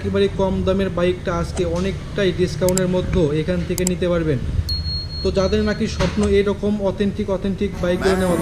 একেবারে কম দামের বাইকটা আজকে অনেকটাই ডিসকাউন্টের মধ্যে এখান থেকে নিতে পারবেন। তো যাদের নাকি স্বপ্ন এরকম অথেন্টিক অথেন্টিক বাইক নেওয়া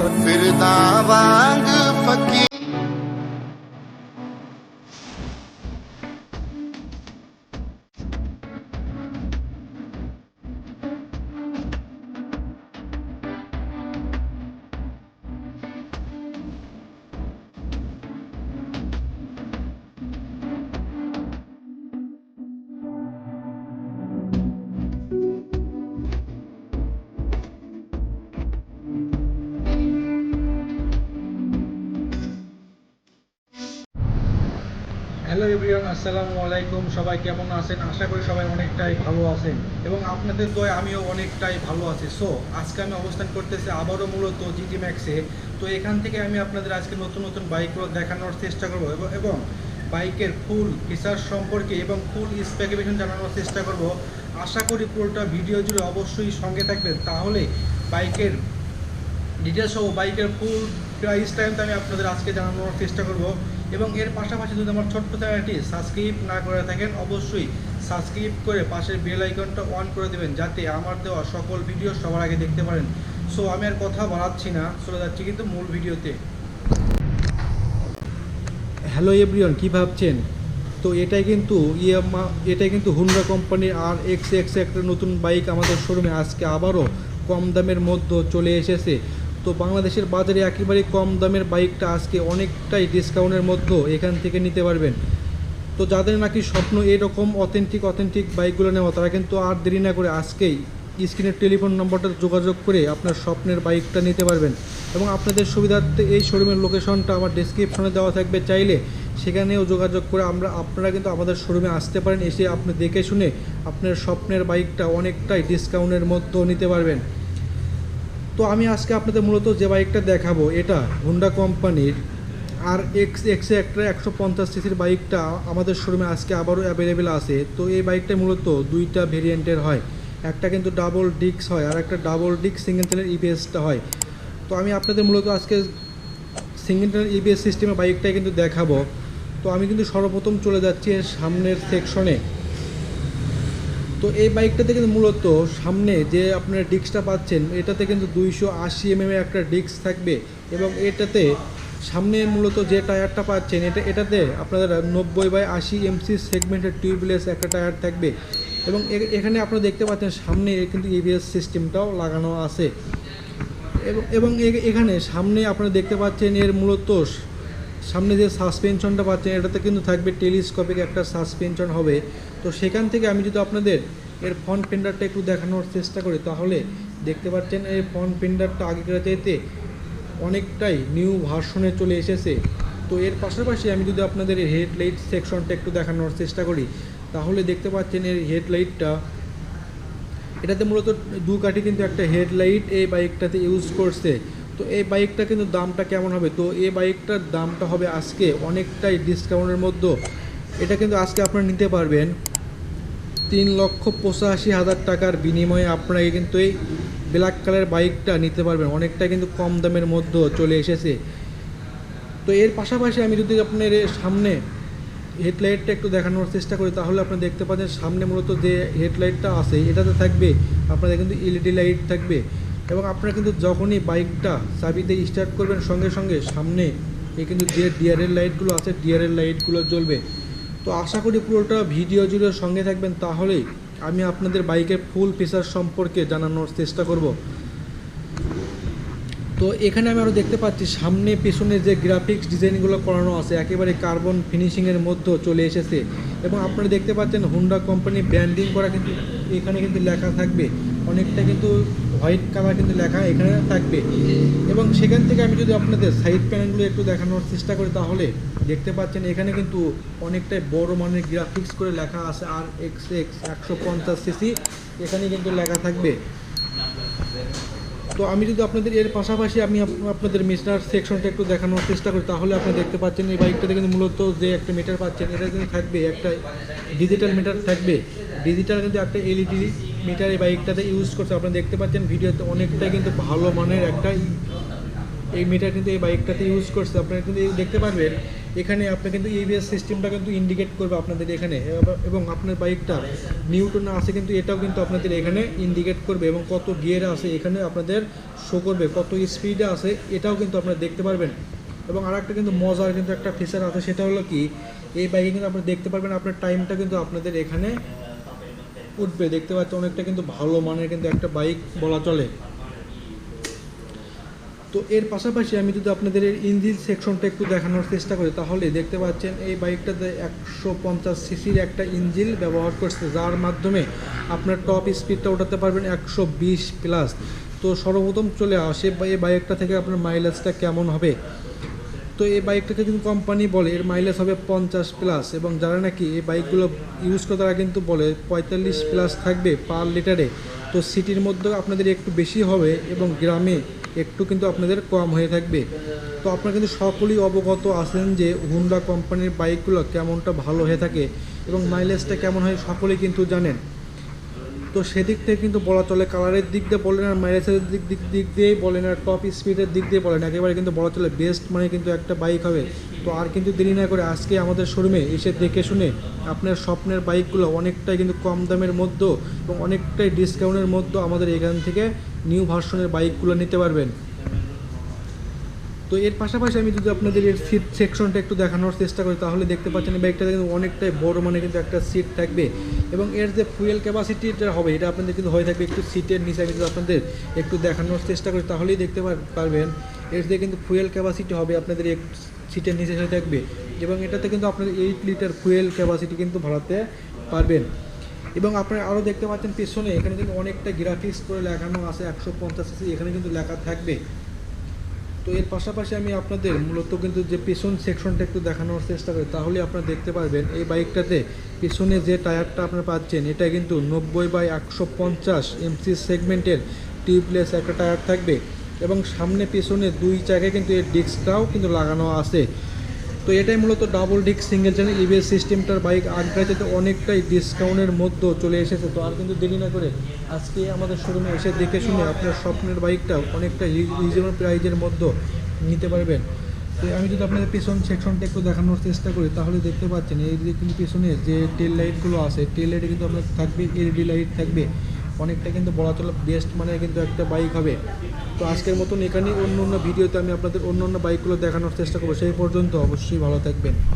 হ্যালো এভরিওয়ান আসসালামু আলাইকুম সবাই কেমন আছেন? আশা করি সবাই অনেকটাই ভালো আছেন এবং আপনাদের দয় আমিও অনেকটাই ভালো আছি। সো আজকে আমি অবস্থান করতেছি আবারও মূলত জিটি ম্যাক্সে তো এখান থেকে আমি আপনাদের আজকে নতুন নতুন বাইকগুলো দেখানোর চেষ্টা করব এবং- বাইকের ফুল ফিচার সম্পর্কে এবং ফুল স্পেকিফিকেশন জানানোর চেষ্টা করব। আশা করি পুরোটা ভিডিও জুড়ে অবশ্যই সঙ্গে থাকবেন। তাহলে বাইকের ডিটেলস সহ বাইকের ফুল প্রাইস টাইমটা আমি আপনাদের আজকে জানানোর চেষ্টা করব। এবং এর পাশাপাশি যদি আমার ছোট্ট চ্যানেলটি সাবস্ক্রাইব না করে থাকেন, অবশ্যই সাবস্ক্রাইব করে পাশের বেল আইকনটা অন করে দেবেন, যাতে আমার দেওয়া সকল ভিডিও সবার আগে দেখতে পারেন। সো আমি আর কথা বাড়াচ্ছি না, চলে যাচ্ছি কিন্তু মূল ভিডিওতে হ্যালো এভরিওয়ান কী ভাবছেন? তো এটাই কিন্তু ইএমআ এটাই কিন্তু হুন্ডা কোম্পানির আর এক্স এক্স একটা নতুন বাইক আমাদের শোরুমে আজকে আবারও কম দামের মধ্যে চলে এসেছে। তো বাংলাদেশের বাজারে একেবারে কম দামের বাইকটা আজকে অনেকটাই ডিসকাউন্টের মধ্যে এখান থেকে নিতে পারবেন। তো যাদের নাকি স্বপ্ন এরকম অথেন্টিক অথেন্টিক বাইকগুলো নেওয়া, তারা কিন্তু আর দেরি না করে আজকেই স্ক্রিনের টেলিফোন নম্বরটা যোগাযোগ করে আপনার স্বপ্নের বাইকটা নিতে পারবেন। এবং আপনাদের সুবিধার্থে এই শোরুমের লোকেশনটা আমার ডেসক্রিপশনে দেওয়া থাকবে। চাইলে সেখানেও যোগাযোগ করে আমরা, আপনারা কিন্তু আমাদের শোরুমে আসতে পারেন, এসে আপনি দেখে শুনে আপনার স্বপ্নের বাইকটা অনেকটাই ডিসকাউন্টের মধ্যেও নিতে পারবেন। তো আমি আজকে আপনাদের মূলত যে বাইকটা দেখাবো, এটা হুন্ডা কোম্পানির আর এক্স এক্সে একটা একশো পঞ্চাশ সিসির বাইকটা আমাদের শোরুমে আজকে আবারও অ্যাভেলেবেল আছে। তো এই বাইকটা মূলত দুইটা ভেরিয়েন্টের হয়। একটা কিন্তু ডাবল ডিক্স হয়, আর একটা ডাবল ডিক্স সিঙ্গেল টেনের ইবিএসটা হয়। তো আমি আপনাদের মূলত আজকে সিঙ্গেল টেনের ইবিএস সিস্টেমের বাইকটাই কিন্তু দেখাবো। তো আমি কিন্তু সর্বপ্রথম চলে যাচ্ছি সামনের সেকশনে তো এই বাইকটাতে কিন্তু মূলত সামনে যে আপনার ডিস্কটা পাচ্ছেন, এটাতে কিন্তু দুইশো আশি এমএম একটা ডিস্ক থাকবে এবং এটাতে সামনে মূলত যে টায়ারটা পাচ্ছেন, এটা, এটাতে আপনাদের নব্বই বাই আশি এমসি সেগমেন্টের টিউবলেস একটা টায়ার থাকবে এবং এখানে আপনারা দেখতে পাচ্ছেন সামনে কিন্তু ইভিএস সিস্টেমটাও লাগানো আছে। এবং এখানে সামনে আপনারা দেখতে পাচ্ছেন এর মূলত সামনে যে সাসপেনশনটা পাচ্ছেন, এটাতে কিন্তু থাকবে টেলিস্কোপিক একটা সাসপেনশন হবে। তো সেখান থেকে আমি যদি আপনাদের এর ফ্রন্ট ফেন্ডারটা একটু দেখানোর চেষ্টা করি, তাহলে দেখতে পাচ্ছেন এই ফ্রন্ট ফেন্ডারটা আগেকার চাইতে অনেকটাই নিউ ভার্সনে চলে এসেছে। তো এর পাশাপাশি আমি যদি আপনাদের হেডলাইট সেকশনটা একটু দেখানোর চেষ্টা করি, তাহলে দেখতে পাচ্ছেন এর হেডলাইটটা এটাতে মূলত দু কাঠি কিন্তু একটা হেডলাইট এই বাইকটাতে ইউজ করছে। তো এই বাইকটা কিন্তু দামটা কেমন হবে? তো এই বাইকটার দামটা হবে আজকে অনেকটাই ডিসকাউন্টের মধ্যে। এটা কিন্তু আজকে আপনারা নিতে পারবেন। তিন লক্ষ পঁচাশি হাজার টাকার বিনিময়ে আপনারা কিন্তু এই ব্ল্যাক কালার বাইকটা নিতে পারবেন। অনেকটা কিন্তু কম দামের মধ্যে চলে এসেছে। তো এর পাশাপাশি আমি যদি আপনার সামনে হেডলাইটটা একটু দেখানোর চেষ্টা করি, তাহলে আপনি দেখতে পাচ্ছেন সামনে মূলত যে হেডলাইটটা আছে, এটাতে থাকবে, আপনাদের কিন্তু এলইডি লাইট থাকবে। এবং আপনারা কিন্তু যখনই বাইকটা চাবিতে স্টার্ট করবেন সঙ্গে সঙ্গে, সামনে এই কিন্তু যে ডিআরএল লাইটগুলো আছে ডিআরএল লাইটগুলো জ্বলবে। তো আশা করি পুরোটা ভিডিও জুড়ে সঙ্গে থাকবেন, তাহলেই আমি আপনাদের বাইকের ফুল ফিচার সম্পর্কে জানানোর চেষ্টা করব। তো এখানে আমি আরও দেখতে পাচ্ছি, সামনে পেছনে যে গ্রাফিক্স ডিজাইনগুলো করানো আছে, একেবারে কার্বন ফিনিশিংয়ের মধ্যেও চলে এসেছে। এবং আপনারা দেখতে পাচ্ছেন হুন্ডা কোম্পানি ব্র্যান্ডিং করা কিন্তু এখানে কিন্তু লেখা থাকবে। অনেকটা কিন্তু হোয়াইট কালার কিন্তু লেখা এখানে থাকবে। এবং সেখান থেকে আমি যদি আপনাদের সাইড প্যানেলগুলো একটু দেখানোর চেষ্টা করি, তাহলে দেখতে পাচ্ছেন এখানে কিন্তু অনেকটাই বড় মানের গ্রাফিক্স করে লেখা আছে আর এক্স এক্স একশো পঞ্চাশ সিসি এখানে কিন্তু লেখা থাকবে। তো আমি যদি আপনাদের এর পাশাপাশি আমি আপনাদের মিটার সেকশনটা একটু দেখানোর চেষ্টা করি, তাহলে আপনারা দেখতে পাচ্ছেন এই বাইকটাতে কিন্তু মূলত যে একটা মিটার পাচ্ছেন, এটা কিন্তু থাকবে, একটা ডিজিটাল মিটার থাকবে। ডিজিটাল কিন্তু একটা এলইডি মিটার এই বাইকটাতে ইউজ করছে, আপনারা দেখতে পাচ্ছেন ভিডিওতে অনেকটাই কিন্তু ভালো মানের একটা এই মিটার কিন্তু এই বাইকটাতে ইউজ করছে। আপনারা কিন্তু দেখতে পারবেন, এখানে আপনি কিন্তু ইভিএস সিস্টেমটা কিন্তু ইন্ডিকেট করবে আপনাদের এখানে। এবং আপনার বাইকটা নিউটন আছে কিন্তু এটাও কিন্তু আপনাদের এখানে ইন্ডিকেট করবে এবং কত গিয়ার আছে এখানে আপনাদের শো করবে, কত স্পিডে আছে এটাও কিন্তু আপনারা দেখতে পারবেন। এবং আর একটা কিন্তু মজার কিন্তু একটা ফিচার আছে, সেটা হলো কি, এই বাইকে কিন্তু আপনি দেখতে পারবেন, আপনার টাইমটা কিন্তু আপনাদের এখানে উঠবে, দেখতে পাচ্ছেন অনেকটা কিন্তু ভালো মানের কিন্তু একটা বাইক বলা চলে। তো এর পাশাপাশি আমি যদি আপনাদের এর ইঞ্জিন সেকশনটা একটু দেখানোর চেষ্টা করি, তাহলে দেখতে পাচ্ছেন এই বাইকটাতে একশো পঞ্চাশ সিসির একটা ইঞ্জিন ব্যবহার করছে, যার মাধ্যমে আপনার টপ স্পিডটা ওঠাতে পারবেন একশো বিশ প্লাস তো সর্বপ্রথম চলে আসে এই বাইকটা থেকে আপনার মাইলেজটা কেমন হবে? তো এই বাইকটাকে কিন্তু কোম্পানি বলে, এর মাইলেজ হবে পঞ্চাশ প্লাস এবং যারা নাকি এই বাইকগুলো ইউজ করে তারা কিন্তু বলে পঁয়তাল্লিশ প্লাস থাকবে পার লিটারে তো সিটির মধ্যে আপনাদের একটু বেশি হবে এবং গ্রামে একটু কিন্তু আপনাদের কম হয়ে থাকবে। তো আপনারা কিন্তু সকলেই অবগত আছেন যে হুন্ডা কোম্পানির বাইকগুলো কেমনটা ভালো হয়ে থাকে এবং মাইলেজটা কেমন হয় সকলেই কিন্তু জানেন। তো সেদিক থেকে কিন্তু বলা চলে কালারের দিক দিয়ে বলেন আর মাইলেজের দিক দিক দিক দিয়েই বলেন আর টপ স্পিডের দিক দিয়ে বলেন। একেবারে কিন্তু বলা চলে বেস্ট মানে কিন্তু একটা বাইক হবে। তো আর কিন্তু দেরি না করে আজকে আমাদের শোরুমে এসে দেখে শুনে আপনার স্বপ্নের বাইকগুলো অনেকটাই কিন্তু কম দামের মধ্যে এবং অনেকটাই ডিসকাউন্টের মধ্যে আমাদের এখান থেকে নিউ ভার্সনের বাইকগুলো নিতে পারবেন। তো এর পাশাপাশি আমি যদি আপনাদের এর সিট সেকশনটা একটু দেখানোর চেষ্টা করি, তাহলে দেখতে পাচ্ছেন এই বাইকটাতে কিন্তু অনেকটাই বড় মানে কিন্তু একটা সিট থাকবে। এবং এর যে ফুয়েল ক্যাপাসিটিটা হবে, এটা আপনাদের কিন্তু হয়ে থাকবে একটু সিটের নিচে, আমি যদি আপনাদের একটু দেখানোর চেষ্টা করি, তাহলেই দেখতে পারবেন। এর যে কিন্তু ফুয়েল ক্যাপাসিটি হবে, আপনাদের এক সিটের নিচে হয়ে থাকবে। এবং এটাতে কিন্তু আপনাদের এইট লিটার ফুয়েল ক্যাপাসিটি কিন্তু ভাড়াতে পারবেন। এবং আপনারা আরও দেখতে পাচ্ছেন পেছনে, এখানে কিন্তু অনেকটা গ্রাফিক্স করে লেখানো আছে, একশো পঞ্চাশ এখানে কিন্তু লেখা থাকবে। তো এর পাশাপাশি আমি আপনাদের মূলত কিন্তু যে পেছন সেকশনটা একটু দেখানোর চেষ্টা করি, তাহলে আপনারা দেখতে পারবেন এই বাইকটাতে পেছনে যে টায়ারটা আপনারা পাচ্ছেন, এটা কিন্তু নব্বই বাই একশো পঞ্চাশ এমসি সেগমেন্টের টিউবলেস একটা টায়ার থাকবে এবং সামনে পেছনে দুই জায়গায় কিন্তু এর ডিস্কটাও কিন্তু লাগানো আছে। তো এটাই মূলত double disc single channel ABS সিস্টেমটার bike আগের চাইতে অনেকটাই ডিসকাউন্টের মধ্যে চলে এসেছে। তো আর কিন্তু দেরি না করে আজকে আমাদের শোরুমে এসে দেখে শুনে আপনার স্বপ্নের বাইকটা অনেকটা রিজনেবল প্রাইজের মধ্যে নিতে পারবেন। তো আমি যদি আপনাদের পেছন সেকশনটা একটু দেখানোর চেষ্টা করি, তাহলে দেখতে পাচ্ছেন এই যে কিন্তু পেছনে যে টেল লাইটগুলো আছে টেল লাইটে কিন্তু আপনার থাকবে এলইডি লাইট থাকবে। অনেকটা কিন্তু বলা চলে বেস্ট মানে কিন্তু একটা বাইক হবে। তো আজকের মতন এখানেই অন্য অন্য ভিডিওতে আমি আপনাদের অন্য অন্য বাইকগুলো দেখানোর চেষ্টা করব। সেই পর্যন্ত অবশ্যই ভালো থাকবেন।